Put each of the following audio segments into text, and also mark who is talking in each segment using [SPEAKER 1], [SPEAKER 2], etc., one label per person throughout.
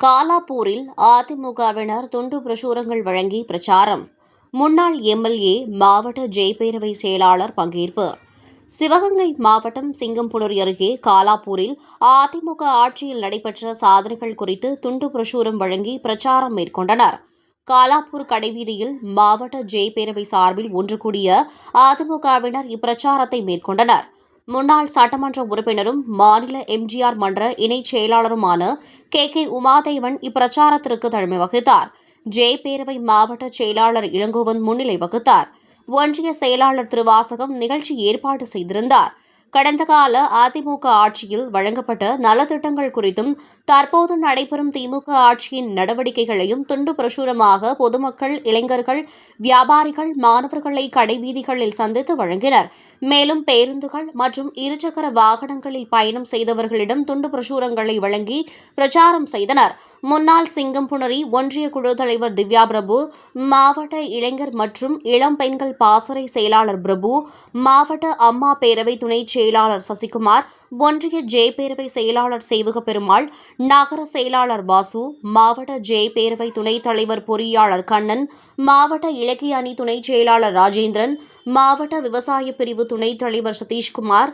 [SPEAKER 1] காலாப்பூரில் அதிமுகவினர் துண்டு பிரசுரங்கள் வழங்கி பிரச்சாரம். முன்னாள் எம்எல்ஏ மாவட்ட ஜெய்பேரவை செயலாளர் பங்கேற்பு. சிவகங்கை மாவட்டம் சிங்கம்புணரி அருகே காலாப்பூரில் அதிமுக ஆட்சியில் நடைபெற்ற சாதனைகள் குறித்து துண்டு பிரசுரம் வழங்கி பிரச்சாரம் மேற்கொண்டனர். காலாப்பூர் கடைவீதியில் மாவட்ட ஜெய்பேரவை சார்பில் ஒன்று கூடிய அதிமுகவினர் இப்பிரச்சாரத்தை மேற்கொண்டனர். முன்னாள் சட்டமன்ற உறுப்பினரும் மாநில எம்ஜிஆர் மன்ற இணைச் செயலாளருமான கே. கே. உமாதேவன் இப்பிரச்சாரத்திற்கு தலைமை வகித்தார். ஜே. பேரவை மாவட்ட செயலாளர் இளங்கோவன் முன்னிலை வகித்தார். ஒன்றிய செயலாளர் திருவாசகம் நிகழ்ச்சி ஏற்பாடு செய்திருந்தார். கடந்த கால அதிமுக ஆட்சியில் வழங்கப்பட்ட நலத்திட்டங்கள் குறித்தும் தற்போது நடைபெறும் திமுக ஆட்சியின் நடவடிக்கைகளையும் துண்டு பிரசுரமாக பொதுமக்கள் இளைஞர்கள் வியாபாரிகள் மாணவர்களை கடைவீதிகளில் சந்தித்து வழங்கினர். மேலும் பேருந்துகள் மற்றும் இருசக்கர வாகனங்களில் பயணம் செய்தவர்களிடம் துண்டு பிரசுரங்களை வழங்கி பிரச்சாரம் செய்தனர். முன்னாள் சிங்கம்புணரி ஒன்றிய குழு தலைவர் திவ்யா பிரபு மாவட்ட இளைஞர் மற்றும் இளம் பெண்கள் பாசறை செயலாளர் பிரபு மாவட்ட அம்மா பேரவை துணை செயலாளர் சசிகுமார் ஒன்றிய ஜே பேரவை செயலாளர் சேவக பெருமாள் நகர செயலாளர் வாசு மாவட்ட ஜே பேரவை துணைத் தலைவர் பொறியாளர் கண்ணன் மாவட்ட இலக்கிய அணி துணைச் செயலாளர் ராஜேந்திரன் மாவட்ட விவசாய பிரிவு துணைத் தலைவர் சதீஷ்குமார்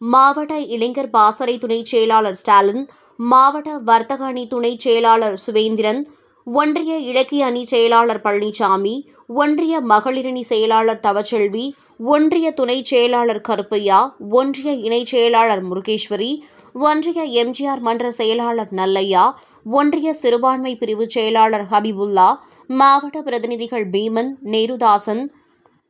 [SPEAKER 1] மாவட்ட இளைஞர் பாசறை துணை செயலாளர் ஸ்டாலின் மாவட்ட வர்த்தக அணி துணை செயலாளர் சுவேந்திரன் ஒன்றிய இலக்கிய அணி செயலாளர் பழனிசாமி ஒன்றிய மகளிரணி செயலாளர் தவச்செல்வி ஒன்றிய துணை செயலாளர் கருப்பையா ஒன்றிய இணை செயலாளர் முருகேஸ்வரி ஒன்றிய எம்ஜிஆர் மன்ற செயலாளர் நல்லையா ஒன்றிய சிறுபான்மை பிரிவு செயலாளர் ஹபிபுல்லா மாவட்ட பிரதிநிதிகள் பீமன் நேருதாசன்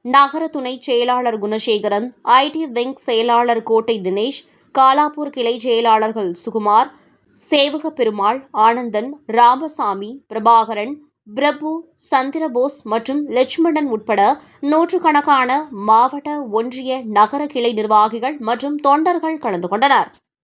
[SPEAKER 1] நகர துணை செயலாளர் குணசேகரன் ஐடி விங் செயலாளர் கோட்டை தினேஷ் காலாப்பூர் கிளை செயலாளர்கள் சுகுமார் சேவக பெருமாள் ஆனந்தன் ராமசாமி பிரபாகரன் பிரபு சந்திரபோஸ் மற்றும் லட்சுமணன் உட்பட நூற்றுக்கணக்கான மாவட்ட ஒன்றிய நகர கிளை நிர்வாகிகள் மற்றும் தொண்டர்கள் கலந்து கொண்டனர்.